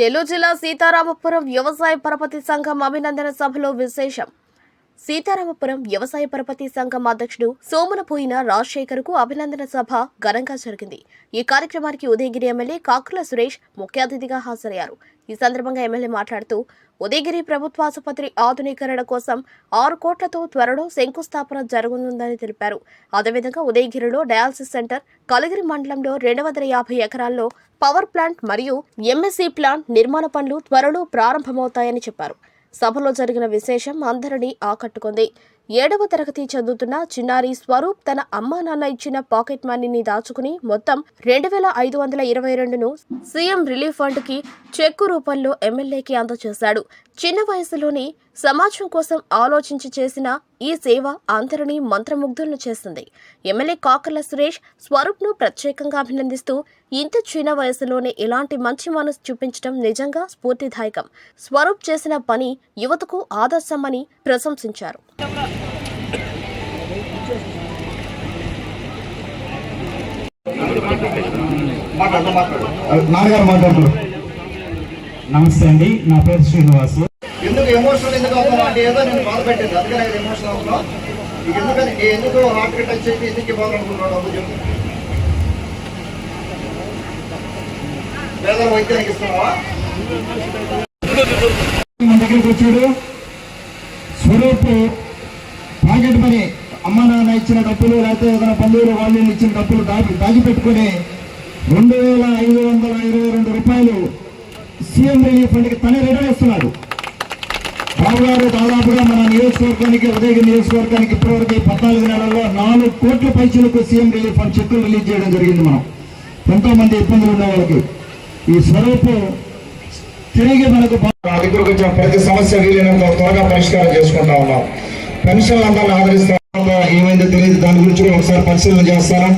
నెల్లూరు జిల్లా సీతారామపురం వ్యవసాయ పరపతి సంఘం అభినందన సభలో విశేషం. సీతారామపురం వ్యవసాయ పరపతి సంఘం అధ్యక్షుడు సోమునపోయిన రాజశేఖర్కు అభినందన సభ ఘనంగా జరిగింది. ఈ కార్యక్రమానికి ఉదయగిరి ఎమ్మెల్యే కాకుల సురేష్ ముఖ్య అతిథిగా హాజరయ్యారు. ఈ సందర్భంగా ఎమ్మెల్యే మాట్లాడుతూ ఉదయగిరి ప్రభుత్వ ఆసుపత్రి ఆధునీకరణ కోసం ఆరు కోట్లతో త్వరలో శంకుస్థాపన జరగనుందని తెలిపారు. అదేవిధంగా ఉదయగిరిలో డయాలసిస్ సెంటర్ కలిగిరి మండలంలో రెండు వందల యాభై ఎకరాల్లో పవర్ ప్లాంట్ మరియు ఎంఎస్సీ ప్లాంట్ నిర్మాణ పనులు త్వరలో ప్రారంభమవుతాయని చెప్పారు. సభలో జరిగిన విశేషం అందరినీ ఆకట్టుకుంది. ఏడవ తరగతి చదువుతున్న చిన్నారి స్వరూప్ తన అమ్మా నాన్న ఇచ్చిన పాకెట్ మనీని దాచుకుని మొత్తం రెండు వేల ఐదు వందల ఇరవై రెండును సీఎం రిలీఫ్ ఫండ్కి చెక్కు రూపంలో ఎమ్మెల్యేకి అందజేశాడు. చిన్న వయసులోని సమాజం కోసం ఆలోచించి చేసిన ఈ సేవ అందరినీ మంత్రముగ్ధులను చేసింది. ఎమ్మెల్యే కాకర్ల సురేష్ స్వరూప్ను ప్రత్యేకంగా అభినందిస్తూ ఇంత చిన్న వయసులోనే ఇలాంటి మంచి మనసు చూపించడం నిజంగా స్ఫూర్తిదాయకం. స్వరూప్ చేసిన పని యువతకు ఆదర్శమని ప్రశంసించారు. నాన్నగారు మాట్లాడుతున్నారు. నమస్తే అండి నా పేరు శ్రీనివాసు. ఎందుకు ఎమోషనల్ ఎందుకు అవుతావు అంటే ఏదో నేను బాధ పెట్టింది. అందుకనే కదా ఎమోషనల్ అవుతున్నావు. నీకు ఎందుకని ఎందుకు హార్ట్ అటాక్ చేసి ఎందుకు ఇవ్వాలనుకుంటున్నావు డబ్బు చెప్పు. పేదల వైద్యానికి ఇస్తున్నావా? మన దగ్గరికి వచ్చాడు. స్వరూప్ పాకెట్ పని అమ్మ నాన్న ఇచ్చిన డబ్బులు లేకపోతే ఏదైనా బంధువులు వాళ్ళు ఇచ్చిన డబ్బులు దాచి దాచిపెట్టుకుని రెండు వేల ఐదు వందల ఇరవై రెండు రూపాయలు సీఎం రిలీఫ్ ఫండ్కి తనే రిటర్న్ ఇస్తున్నాడు. బాబు గారు దాదాపుగా మన నియోజకవర్గానికి ఉదయగిరి నియోజకవర్గానికి ఇప్పటివరకు పద్నాలుగు నెలల్లో నాలుగు కోట్ల పైసలకు సీఎం రిలీఫ్ ఫండ్ చెక్కులు రిలీజ్ చేయడం జరిగింది మనం. ఎంతో మంది ఇబ్బందులు ఉన్న వాళ్ళకి. ఈ స్వరూపు తిరిగి మనకు బా- నా దగ్గరకు వచ్చిన ప్రతి సమస్య వీలైనంత త్వరగా పరిష్కారం చేసుకుంటా ఉన్నాం. పెన్షన్లు అందరిని ఆదరిస్తా ఏమైందో తెలియదు. దాని గురించి కూడా ఒకసారి పరిశీలన చేస్తారా?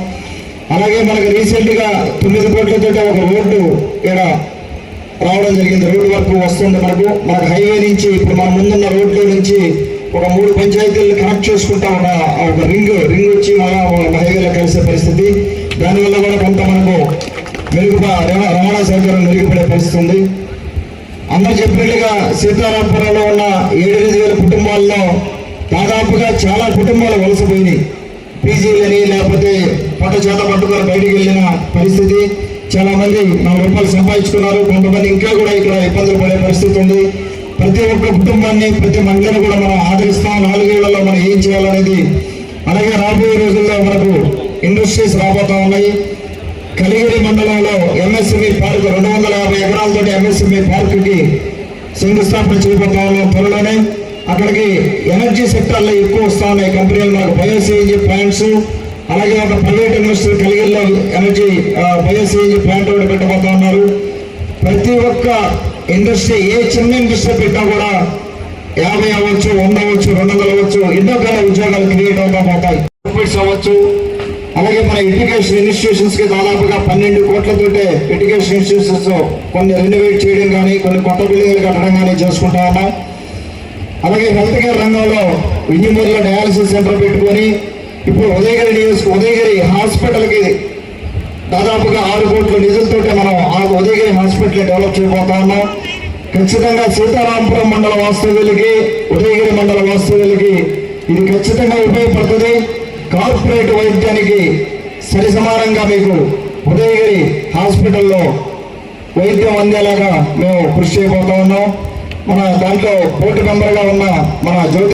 అలాగే మనకి రీసెంట్గా తొమ్మిది కోట్లతో ఒక రోడ్డు ఇక్కడ రావడం జరిగింది. రోడ్డు వర్క్ వస్తుంది మనకు. మనకు హైవే నుంచి ఇప్పుడు మన ముందున్న రోడ్లో నుంచి ఒక మూడు పంచాయతీలను కనెక్ట్ చేసుకుంటా ఉన్న ఒక రింగ్ రింగ్ వచ్చి మన హైవేలో కలిసే పరిస్థితి. దానివల్ల కూడా కొంత మనకు మెరుగుపా రవాణా రవాణా సౌకర్యం మెరుగుపడే పరిస్థితి ఉంది. అందరు చెప్పినట్టుగా సీతారాంపురంలో ఉన్న ఏడెనిమిది వేల కుటుంబాల్లో దాదాపుగా చాలా కుటుంబాలు వలసపోయినాయి. పీజీలని లేకపోతే పంట చేత పట్టుకొని బయటికి వెళ్ళిన పరిస్థితి. చాలామంది నాలుగు రూపాయలు సంపాదించుకున్నారు. కొంతమంది ఇంకా కూడా ఇక్కడ ఇబ్బందులు పడే పరిస్థితి ఉంది. ప్రతి ఒక్క కుటుంబాన్ని ప్రతి మహిళను కూడా మనం ఆదరిస్తాం. నాలుగేళ్ళలో మనం ఏం చేయాలనేది. అలాగే రాబోయే రోజుల్లో మనకు ఇండస్ట్రీస్ రాబోతా ఉన్నాయి. కలిగిరి మండలంలో ఎంఎస్ఎంఈ పార్క్ రెండు వందల యాభై ఎకరాలతోటి ఎంఎస్ఎంఈ పార్క్కి శంకుస్థాపన చేయబోతా ఉన్నాం త్వరలోనే అక్కడికి ఎనర్జీ సెక్టార్లో ఎక్కువ వస్తా ఉన్నాయి కంపెనీలు మనకు బయోసీఎన్జీ ప్లాంట్స్ అలాగే ఒక ప్రైవేట్ ఇన్వెస్టర్ కలిగిల్లో ఎనర్జీ బయోసీఎన్జీ ప్లాంట్ ఒకటి పెట్టబోతా ఉన్నారు. ప్రతి ఒక్క ఇండస్ట్రీ ఏ చిన్న ఇండస్ట్రీ పెట్టినా కూడా యాభై అవ్వచ్చు వంద అవ్వచ్చు రెండు వందలు అవ్వచ్చు ఎన్నో కాల ఉద్యోగాలు క్రియేట్ అవుతా పోతాయి. ప్రాఫిట్స్ అవ్వచ్చు. అలాగే మన ఎడ్యుకేషన్ ఇన్స్టిట్యూషన్స్కి దాదాపుగా పన్నెండు కోట్లతోటే ఎడ్యుకేషన్ ఇన్స్టిట్యూషన్స్ కొన్ని రెనోవేట్ చేయడం కానీ కొన్ని కొత్త బిల్డింగ్లు కట్టడం కానీ చేసుకుంటా ఉన్నాం. అలాగే హెల్త్ కేర్ రంగంలో వింజమూరులో డయాలసిస్ సెంటర్ పెట్టుకొని ఇప్పుడు ఉదయగిరి నియోజక ఉదయగిరి హాస్పిటల్కి దాదాపుగా ఆరు కోట్ల నిధులతోటి మనం ఆ ఉదయగిరి హాస్పిటల్ డెవలప్ చేయబోతా ఉన్నాం. ఖచ్చితంగా సీతారాంపురం మండల వాస్తవ్యులకి ఉదయగిరి మండల వాస్తవ్యులకి ఇది ఖచ్చితంగా ఉపయోగపడుతుంది. కార్పొరేట్ వైద్యానికి సరి సమానంగా మీకు ఉదయగిరి హాస్పిటల్లో వైద్యం అందేలాగా మేము కృషి చేయబోతా ఉన్నాం. మన దాంట్లో బోర్డు మెంబర్గా ఉన్న మన జ్యోతి